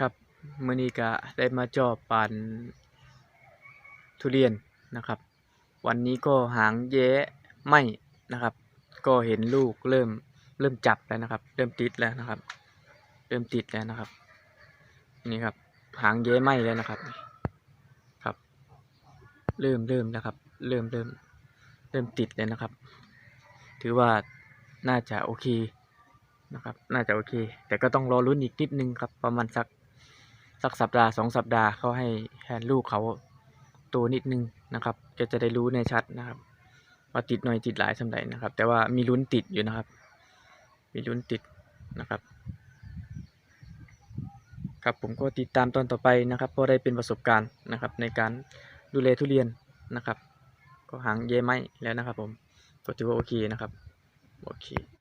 ครับมื้อนี้ก็ได้มาจอบปานทุเรียนนะครับ วันนี้ก็หางแย้ไหมนะครับ ก็เห็นลูกเริ่มเริ่มจับแล้วนะครับ เริ่มติดแล้วนะครับ เริ่มติดแล้วนะครับ นี่ครับ หางแย้ไหมแล้วนะครับ ครับ เริ่มเริ่มแล้วครับ เริ่มเริ่มเริ่มติดแล้วนะครับ ถือว่าน่าจะโอเคนะครับ น่าจะโอเค แต่ก็ต้องรอลุ้นอีกนิดนึงครับ ประมาณสัก สักสัปดาห์สองสัปดาห์เขาให้แทนลูกเขาโตัวนิดนึงนะครับก็จะได้รู้ในชัดนะครับว่าติดหน่อยติดหลายสำใดนะครับ แต่ว่ามีลุ้นติดอยู่นะครับ มีลุ้นติดนะครับ ครับผมก็ติดตามตอนต่อไปนะครับเพราะได้เป็นประสบการณ์นะครับ ในการดูแลทุเรียนนะครับ ก็หางเย่ไม้แล้วนะครับผมก็ถือว่าโอเคนะครับ โอเค